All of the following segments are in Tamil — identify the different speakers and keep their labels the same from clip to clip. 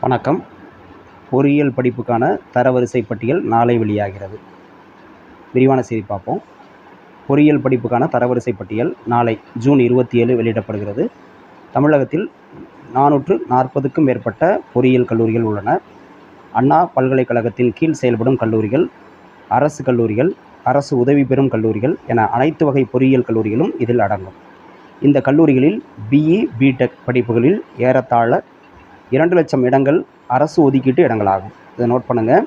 Speaker 1: வணக்கம். பொறியியல் படிப்புக்கான தரவரிசை பட்டியல் நாளை வெளியாகிறது. விரிவான செய்தி பார்ப்போம். பொறியியல் படிப்புக்கான தரவரிசை பட்டியல் நாளை ஜூன் இருபத்தி ஏழு வெளியிடப்படுகிறது. தமிழகத்தில் நானூற்று நாற்பதுக்கும் மேற்பட்ட பொறியியல் கல்லூரிகள் உள்ளன. அண்ணா பல்கலைக்கழகத்தின் கீழ் செயல்படும் கல்லூரிகள் அரசு கல்லூரிகள் அரசு உதவி பெறும் கல்லூரிகள் என அனைத்து வகை பொறியியல் கல்லூரிகளும் இதில் அடங்கும். இந்த கல்லூரிகளில் பிஇ பிடெக் படிப்புகளில் ஏறத்தாழ இரண்டு லட்சம் இடங்கள் அரசு ஒதுக்கீட்டு இடங்களாகும். இதை நோட் பண்ணுங்கள்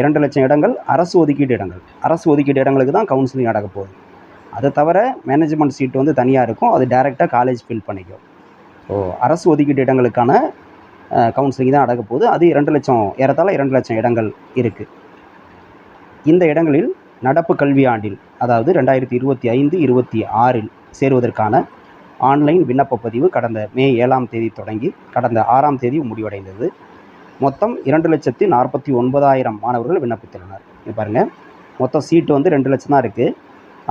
Speaker 1: இரண்டு லட்சம் இடங்கள் அரசு ஒதுக்கீட்டு இடங்கள். அரசு ஒதுக்கீட்டு இடங்களுக்கு தான் கவுன்சிலிங் நடக்க போகுது. அதை தவிர மேனேஜ்மெண்ட் சீட் வந்து தனியாக இருக்கும். அது டைரெக்டாக காலேஜ் ஃபில் பண்ணிக்கும். ஸோ அரசு ஒதுக்கீட்டு இடங்களுக்கான கவுன்சிலிங் தான் நடக்க போகுது. அது இரண்டு லட்சம் ஏறத்தாழ இரண்டு லட்சம் இடங்கள் இருக்குது இந்த இடங்களில் நடப்பு கல்வி ஆண்டில் அதாவது ரெண்டாயிரத்தி இருபத்தி ஐந்து இருபத்தி ஆறில் சேருவதற்கான ஆன்லைன் விண்ணப்ப பதிவு கடந்த மே ஏழாம் தேதி தொடங்கி கடந்த ஆறாம் தேதி முடிவடைந்தது. மொத்தம் இரண்டு லட்சத்தி நாற்பத்தி ஒன்பதாயிரம் மாணவர்கள் விண்ணப்பித்துள்ளனர். இது பாருங்கள் மொத்தம் சீட்டு வந்து ரெண்டு லட்சம் தான் இருக்குது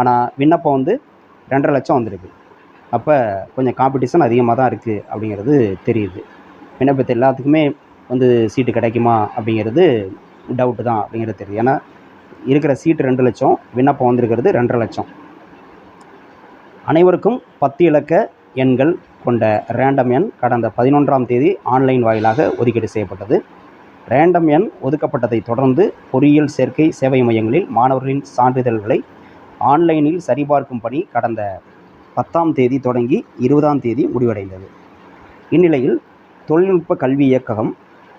Speaker 1: ஆனால் விண்ணப்பம் வந்து ரெண்டரை லட்சம் வந்திருக்கு. அப்போ கொஞ்சம் காம்படிஷன் அதிகமாக தான் இருக்குது அப்படிங்கிறது தெரியுது. விண்ணப்பத்தை எல்லாத்துக்குமே வந்து சீட்டு கிடைக்குமா அப்படிங்கிறது டவுட்டு தான் அப்படிங்கிறது தெரியுது. ஏன்னா இருக்கிற சீட்டு ரெண்டு லட்சம் விண்ணப்பம் வந்திருக்கிறது ரெண்டரை லட்சம். அனைவருக்கும் பத்து இலக்க எண்கள் கொண்ட ரேண்டம் எண் கடந்த பதினொன்றாம் தேதி ஆன்லைன் வாயிலாக ஒதுக்கீடு செய்யப்பட்டது. ரேண்டம் எண் ஒதுக்கப்பட்டதை தொடர்ந்து பொறியியல் சேர்க்கை சேவை மையங்களில் மாணவர்களின் சான்றிதழ்களை ஆன்லைனில் சரிபார்க்கும் பணி கடந்த பத்தாம் தேதி தொடங்கி இருபதாம் தேதி முடிவடைந்தது. இந்நிலையில் தொழில்நுட்ப கல்வி இயக்ககம்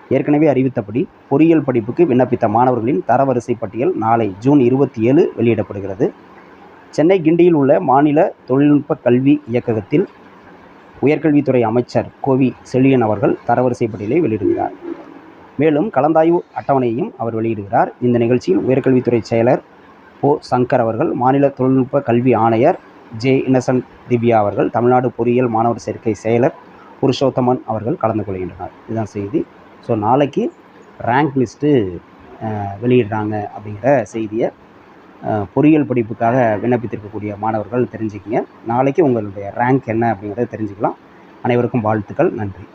Speaker 1: ஏற்கனவே அறிவித்தபடி பொறியியல் படிப்புக்கு விண்ணப்பித்த மாணவர்களின் தரவரிசை பட்டியல் நாளை ஜூன் இருபத்தி ஏழு வெளியிடப்படுகிறது. சென்னை கிண்டியில் உள்ள மாநில தொழில்நுட்ப கல்வி இயக்ககத்தில் உயர்கல்வித்துறை அமைச்சர் கோவி செழியன் அவர்கள் தரவரிசை பட்டியலை வெளியிடுகிறார். மேலும் கலந்தாய்வு அட்டவணையையும் அவர் வெளியிடுகிறார். இந்த நிகழ்ச்சியில் உயர்கல்வித்துறை செயலர் ஓ சங்கர் அவர்கள் மாநில தொழில்நுட்ப கல்வி ஆணையர் ஜே. இன்னசன்ட் திவ்யா அவர்கள் தமிழ்நாடு பொறியியல் மாணவர் சேர்க்கை செயலர் புருஷோத்தமன் அவர்கள் கலந்து கொள்கின்றனர். இதுதான் செய்தி. ஸோ நாளைக்கு ரேங்க் லிஸ்ட்டு வெளியிடுறாங்க அப்படிங்கிற செய்தியை பொறியியல் படிப்புக்காக விண்ணப்பித்திருக்கக்கூடிய மாணவர்கள் தெரிஞ்சுக்கிங்க. நாளைக்கு உங்களுடைய ரேங்க் என்ன அப்படிங்கிறத தெரிஞ்சுக்கலாம். அனைவருக்கும் வாழ்த்துக்கள். நன்றி.